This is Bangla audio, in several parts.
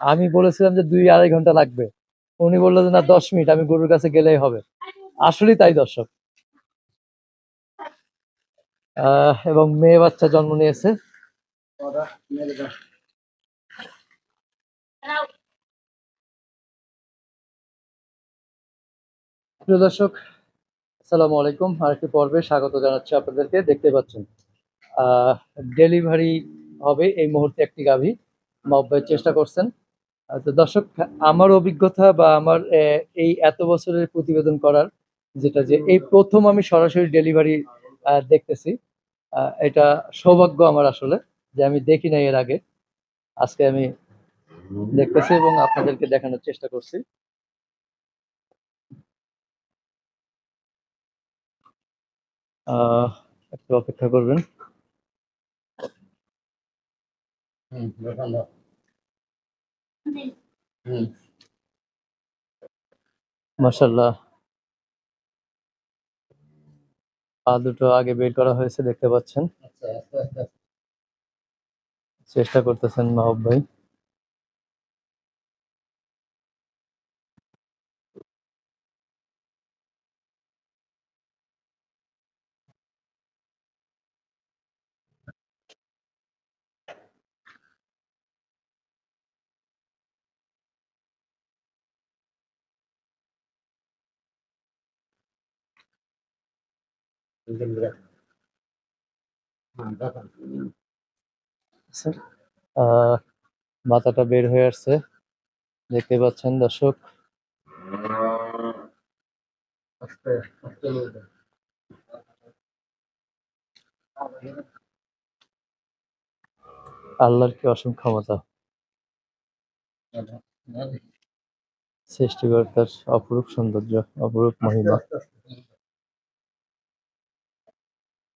আমি বলেছিলাম যে দুই আড়াই ঘণ্টা লাগবে। উনি বলল যে, না, দশ মিনিট, আমি গরুর কাছে গেলেই হবে। আসলেই তাই, দর্শক। এবং মেয়ে বাচ্চা জন্ম নিয়েছে। প্রিয় দর্শক, আসসালামু আলাইকুম। আরেকটি পর্বে স্বাগত জানাচ্ছি আপনাদেরকে, দেখতে পাচ্ছেন। ডেলিভারি হবে এই মুহূর্তে একটি গাভী। মব্বাই চেষ্টা করছেন। তো দর্শক, আমার অভিজ্ঞতা বা আমার এই এত বছরের প্রতিবেদন করার যেটা যে এই প্রথম আমি সরাসরি ডেলিভারি দেখতেছি এটা সৌভাগ্য আমার আসলে যে আমি দেখি নাই এর আগে। আজকে আমি দেখতেছি এবং আপনাদেরকে দেখানোর চেষ্টা করছি। একটু অপেক্ষা করবেন। পা দুটো আগে বের করা হয়েছে দেখতে পাচ্ছেন। চেষ্টা করতেছেন মাহব ভাই। মাথাটা বের হয়ে আসছে। দেখতে পাচ্ছেন দর্শক? আল্লাহর কি অসীম ক্ষমতা? সৃষ্টিকর্তার অপরূপ সৌন্দর্য, অপরূপ মহিমা।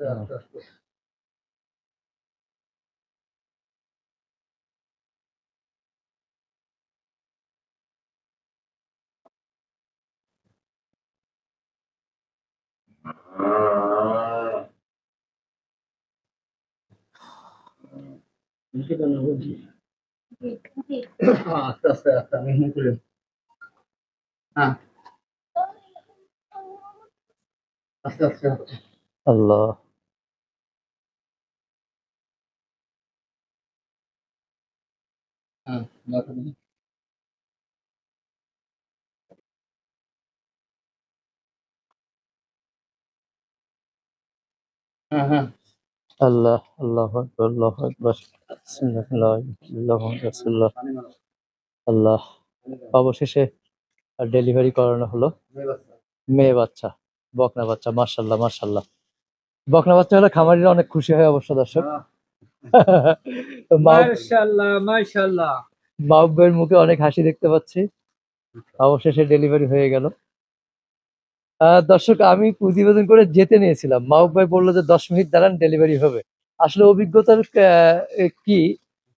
আস্তে আস্তে আস্তে আমি হুম করি হ্যাঁ আস্তে আস্তে আস্তে আল্লাহ হ্যাঁ মাথা দিয়ে। হ্যাঁ হ্যাঁ আল্লাহ আল্লাহ আল্লাহ আল্লাহ মারো। আল্লাহ অবশেষে ডেলিভারি করানো হলো। মেয়ে বাচ্চা। বকনা বাচ্চা মার্শাল্লাহ মার্শাল্লাহ বকনা বাচ্চা হলে খামারিরা অনেক খুশি হয় অবশ্য দর্শক। হ্যাঁ, মাশাআল্লাহ মাশাআল্লাহ। মাহবুবের মুখে অনেক হাসি দেখতে পাচ্ছি। অবশেষে ডেলিভারি হয়ে গেল। দর্শক আমি প্রতিবেদন করে যেতে নিয়েছিলাম। মাহবুব ভাই বলল যে দশ মিনিট দাঁড়ান ডেলিভারি হবে। আসলে অভিজ্ঞতার কি?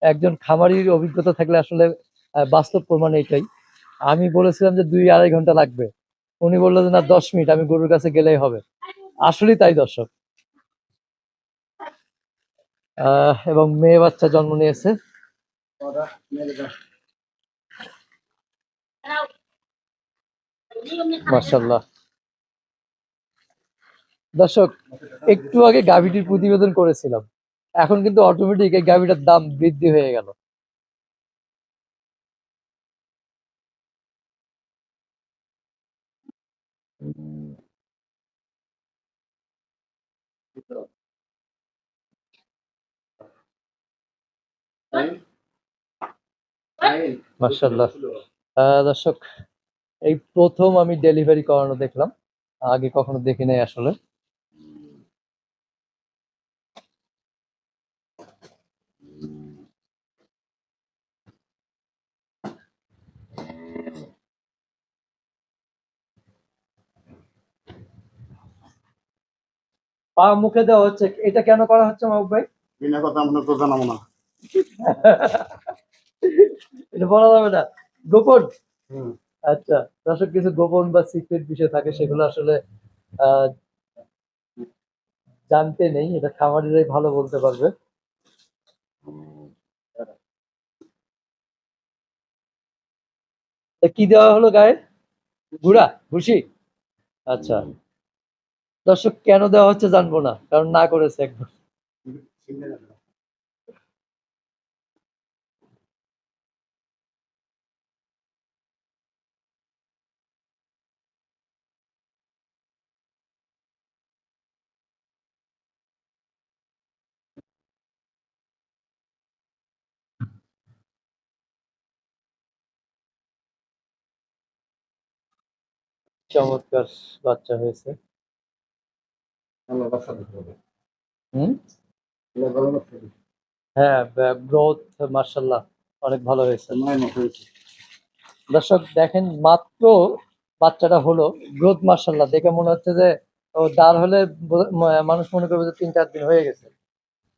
একজন খামারির অভিজ্ঞতা থাকলে আসলে বাস্তব প্রমাণ এটাই। আমি বলেছিলাম যে দুই আড়াই ঘণ্টা লাগবে। উনি বলল যে না দশ মিনিট আমি গরুর কাছে গেলেই হবে। আসলেই তাই দর্শক। এবং মেয়ে বাচ্চা জন্ম নিয়েছে। মার্শাল্লাহ দর্শক, একটু আগে গাভিটির প্রতিবেদন করেছিলাম। এখন কিন্তু অটোমেটিক এই গাভিটার দাম বৃদ্ধি হয়ে গেল। দর্শক এই প্রথম আমি ডেলিভারি করানো দেখলাম। আগে কখনো দেখি নাই আসলে। পা মুখে দেওয়া হচ্ছে। এটা কেন করা হচ্ছে মাহবুব ভাই? বিনা কথা আমরা তো জানাব না। এটা বলা যাবে না। গোপন। আচ্ছা দর্শক কিছু গোপন বা সিক্রেট বিষয় থাকে সেগুলো আসলে জানতে নেই। এটা খামারিরাই ভালো বলতে পারবে। তা কি দেওয়া হলো গায়ে? গুড়া ভুসি? আচ্ছা। দর্শক কেন দেওয়া হচ্ছে জানব না কারণ না করেছে একবার। চমৎকার বাচ্চা হয়েছে। হ্যাঁ গ্রোথ মার্শাল্লাহ অনেক ভালো হয়েছে। দর্শক দেখেন মাত্র বাচ্চাটা হলো গ্রোথ মার্শাল্লাহ দেখে মনে হচ্ছে যে ও দাঁড় হলে মানুষ মনে করবে যে তিন চার দিন হয়ে গেছে।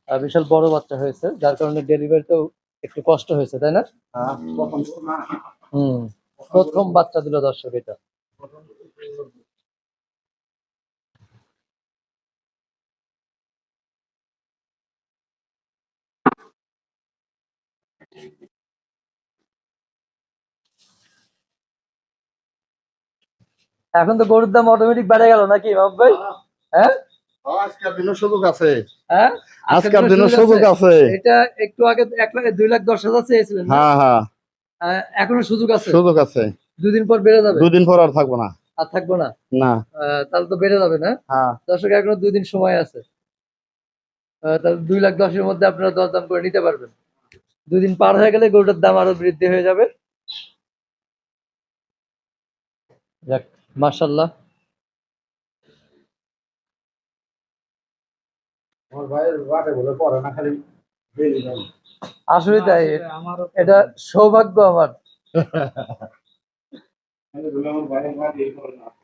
আর বিশাল বড় বাচ্চা হয়েছে যার কারণে ডেলিভারিতেও একটু কষ্ট হয়েছে তাই না? হ্যাঁ হুম প্রথম বাচ্চা দিল দর্শক এটা। এখন তো গরুর দাম অটোমেটিক বেড়ে গেল নাকি ভাই? হ্যাঁ। সুযোগ আছে। হ্যাঁ? আজকের দিনও সুযোগ আছে। এটা একটু আগে এক লাখ দুই লাখ দশ হাজার চেয়েছিলেন হ্যাঁ হ্যাঁ। এখনও সুযোগ আছে? সুযোগ আছে। দুদিন পর বেড়ে যাবে? দুদিন পর আর থাকব না। আর থাকব না? তাহলে তো বেড়ে যাবে না? দর্শক এখনও দুই দিন সময় আছে। তাহলে দুই লাখ দশের মধ্যে আপনারা দরদাম করে নিতে পারবেন। দুই দিন পার হয়ে গেলে গরুটার দাম আরও বৃদ্ধি হয়ে যাবে। যাক মার্শাল্লাহ আমার ভাইয়ের বাটে বলে পড়ে না খালি আসলে তাই এটা সৌভাগ্য আমার।